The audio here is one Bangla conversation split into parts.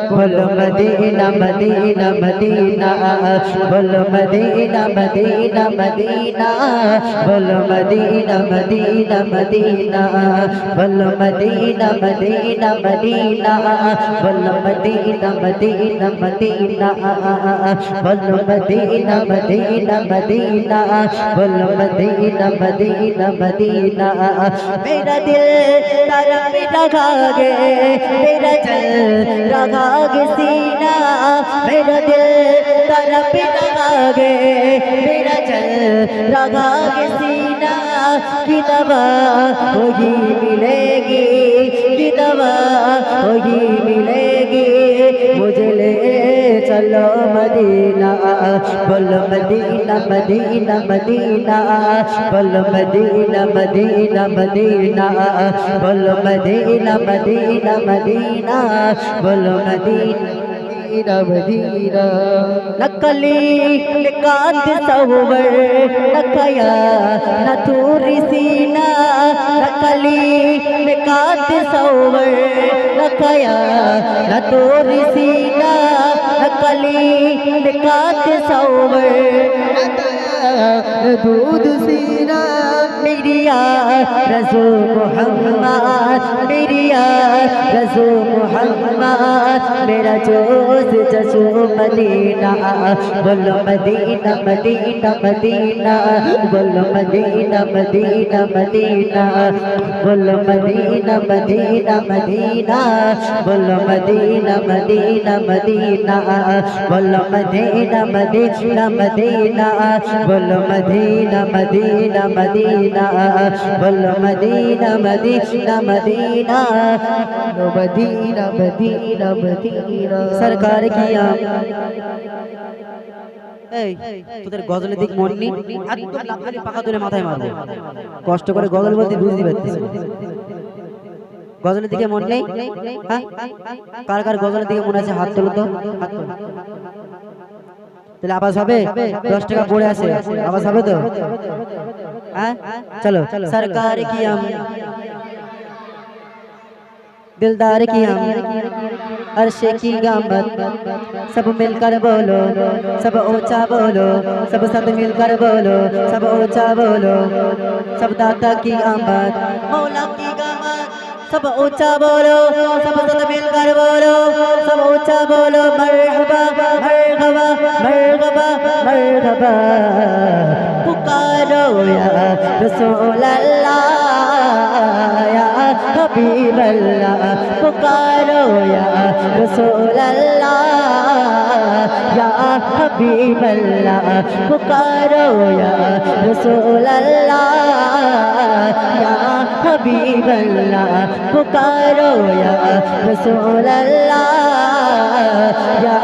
বলো মদিনা মদিনা মদিনা বলো মদিনা মদিনা মদিনা বলো মদিনা মদিনা মদিনা বলো মদিনা মদিনা মদিনা বলো মদিনা মদিনা মদিনা বলো মদিনা মদিনা মদিনা বলো মদিনা মদিনা মদিনা मेरा दिल तारा पे लगा गे मेरा चल लगा गे सीना मेरा दिल तारा पे लगा गे मेरा चल लगा गे सीना की दवा वही मिलेगी की दवा वही मिलेगी मुझे ले চলো মদিনা বলো মদিনা মদিনা মদিনা বলো মদিনা মদিনা মদিনা বলো মদিনা মদিনা মদিনা বলো মদিনা मदीरा नकली कांत सवर नखया न थूरी सीना। नकली कांत सवर नखया न थूरी कली कात सौवर। दूध सीरा। सीना मेरिया रसो मोहम्मद मेरिया रसो मोहम्मद मेरा जोश जसो मदीना बोलो मदीना मदीना मदीना बोलो मदीना मदीना मदीना बोलो मदीना मदीना मदीना बोलो मदीना मदीना मदीना बोलो मदीना मदीना मदीना बोलो मदीना मदीना मदीना সরকার কিয়া এই তোদের গজলের দিক মন একদম পাকা তুলে মাথায় মারবে। কষ্ট করে গজল বলতে বুঝতে পারছিস গজলের দিকে মন নেই? হ্যাঁ? কার কার গজলের দিকে মনে আছে? হাত তোলো তো। হাত তোলো। তাহলে আওয়াজ হবে দশ টাকা পড়ে আছে আওয়াজ হবে তো হ্যাঁ চলো সরকার কি हम दिलदार की हम अरशे की गामत सब मिलकर बोलो सब ऊंचा बोलो सब सब मिलकर बोलो सब ऊंचा बोलो सब दाता की आमद मौला की गामत सब ऊंचा बोलो सब सब मिलकर बोलो सब ऊंचा बोलो मरहबा मरहबा मरहबा मरहबा पुकारो या रसूल अल्लाह या हबीब अल्लाह पुकारो या रसूल अल्लाह या हबीब अल्लाह पुकारो या रसूल अल्लाह या حبیب اللہ پکارو یا رسول اللہ یا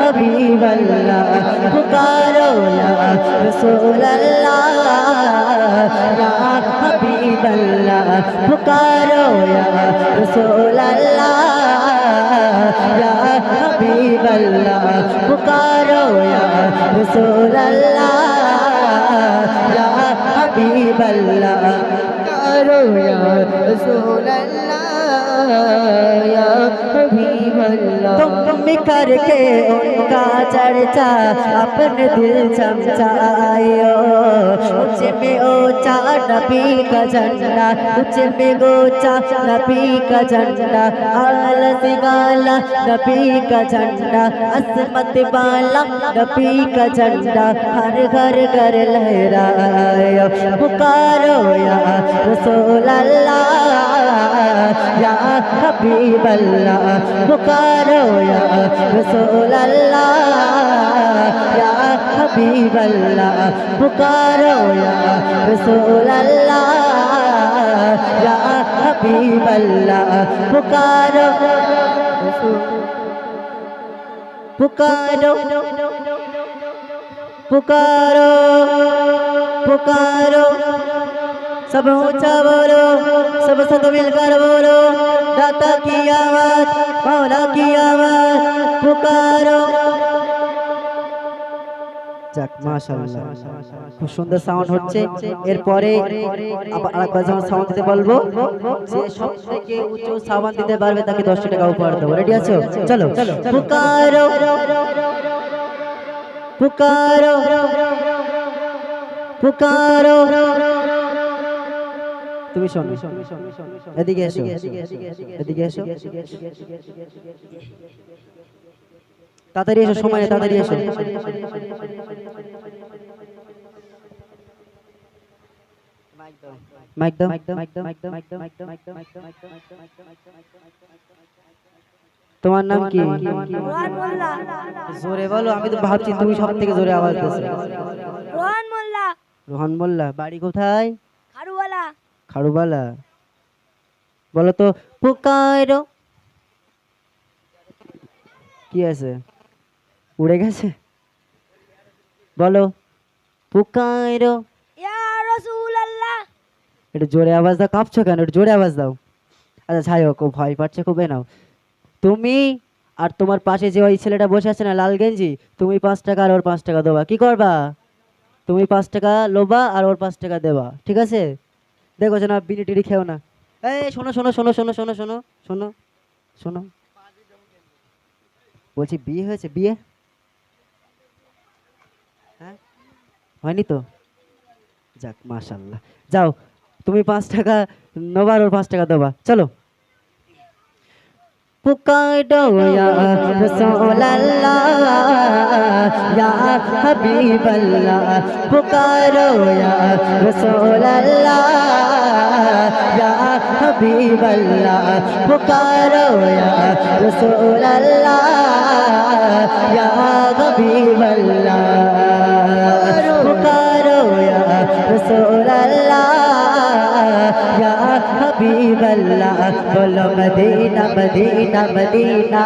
حبیب اللہ پکارو یا رسول اللہ یا حبیب اللہ پکارو یا رسول اللہ یا حبیب اللہ پکارو یا رسول اللہ یا حبیب اللہ पुकारो या रसूल अल्लाह या हबीब अल्लाह तुम करके उनका चर्चा, अपने दिल चमचायो ऊँचे में ऊँचा नबी का झंडा ऊँचे में ऊँचा नबी का झंडा। आला से गाला नबी का झंडा असमत वाला नबी का झंडा। हर घर घर लहरायो पुकारो या रसूल अल्लाह या हबीब अल्लाह पुकारो या रसूल अल्लाह या हबीब अल्लाह पुकारो या रसूल अल्लाह या हबीब अल्लाह पुकारो पुकारो पुकारो पुकारो सब ऊंचा बोलो सब सत मिलकर बोलो दाता की आवाज मौला की आवाज पुकारो যাক মাশাআল্লাহ খুব সুন্দর সাউন্ড হচ্ছে এরপরে আবার আরেকবার যখন সাউন্ড দিতে বলবো যে সব থেকে উঁচু সাউন্ড দিতে পারবে তাকে দশটা টাকা উপহার দেবো রেডি আছো চলো পুকারো পুকারো পুকারো তুমি শোনো। এদিকে এসো। এদিকে এসো। তাড়াতাড়ি এসো সময় তাড়াতাড়ি এসো। তোমার নাম কি? জোরে বলো আমি তো ভাবছি তুমি সব থেকে জোরে আওয়াজ দিচ্ছ রোহান মোল্লা। রোহান মোল্লা বাড়ি কোথায়? খাড়ুবালা বলো তো পুকারো কি আছে? উড়ে গেছে? বলো ইয়া আল্লাহ একটু জোরে আওয়াজ দাও কাঁপছো কেন? একটু জোরে আওয়াজ দাও। আচ্ছা ছাই হোক ও ভয় পাচ্ছে খুব নাও। তুমি আর তোমার পাশে যে ওই ছেলেটা বসে আছে না লাল গেঞ্জি তুমি পাঁচ টাকা আর ওর পাঁচ টাকা দেবা। কি করবা? তুমি পাঁচ টাকা লোবা আর ওর পাঁচ টাকা দেবা ঠিক আছে? দেখো না বিড়ি টিড়ি খেও না। এই, শোনো শোনো শোনো শোনো শোনো শোনো শোনো শোনো। বলছি, বিয়ে হয়েছে, বিয়ে? হ্যাঁ? হয়নি তো? যাক মাশাল্লাহ যাও, তুমি পাঁচ টাকা নেবার ওর পাঁচ টাকা দেবা। চলো। ইয়া হাবিবাল্লাহ পুকারো ইয়া রাসূলুল্লাহ। ইয়া হাবিব আল্লাহ পুকারো রসুল আল্লাহ ইয়া হাবিব আল্লাহ পুকারো রসুল আল্লাহ یا حبیب اللہ بولو مدینہ مدینہ مدینہ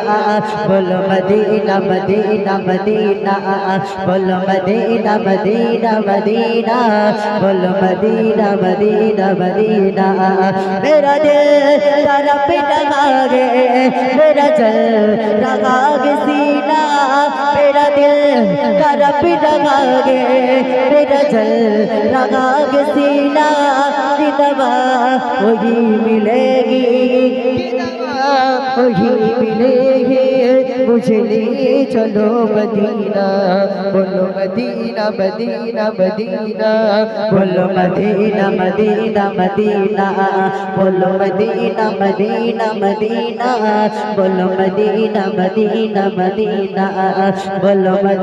بولو مدینہ مدینہ مدینہ بولو مدینہ مدینہ مدینہ بولو مدینہ مدینہ مدینہ میرا دل طرف لگا گے میرا جل لگا گے سینہ میرا دل तेरा पिटा गे मेरा जल रगा गे सीना की दवा वही मिलेगी की दवा वही मिलेगी मुझे ले चलो मदीना बोलो मदीना मदीना मदीना बोलो मदीना मदीना मदीना बोलो मदीना मदीना मदीना बोलो मदीना मदीना मदीना बोलो मदीना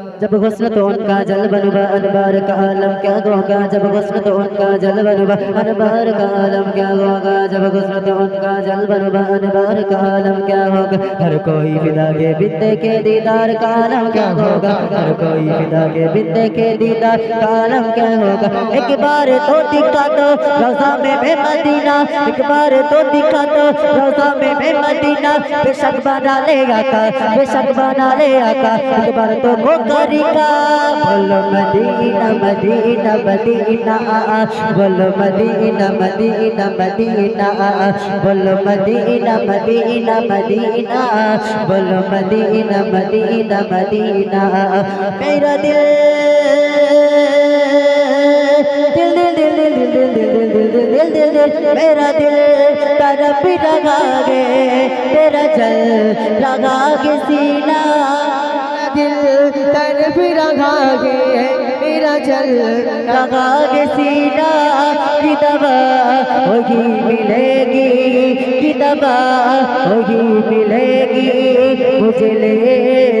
जब हुस्न तो उनका जल बनवा अनबार का आलम, क्या होगा जब हुस्न तो उनका जल बनवा अनबार का आलम, क्या होगा जब हुस्न तो उनका जल बनवा अनबार का आलम, क्या होगा हर कोई फिदा के बिंदे के दीदार का आलम, क्या होगा हर कोई फिदा के बिंदे के दीदार का आलम, क्या होगा एक बार तो दिखा दो रोजा में मैं मदीना, एक बार तो दिखा दो रोजा में मैं मदीना। बेशक बना लेगा का बेशक बना लेगा का एक बार तो वो करेगा মদিনা বলো মদিনা মদিনা মদিনা বলো মদিনা মদিনা মদিনা বলো মদিনা মদিনা মদিনা বলো মদিনা মদিনা মদিনা মেরা দিল দিল দিল দিল দিল দিল दिल दिल दिल दिल मेरा दिल तरफ लगा गे तेरा जल लगा के तरफ़ लगा गे मेरा जल लगा सीना, की दवा वही मिलेगी, की दवा वही मिलेगी, मुझे ले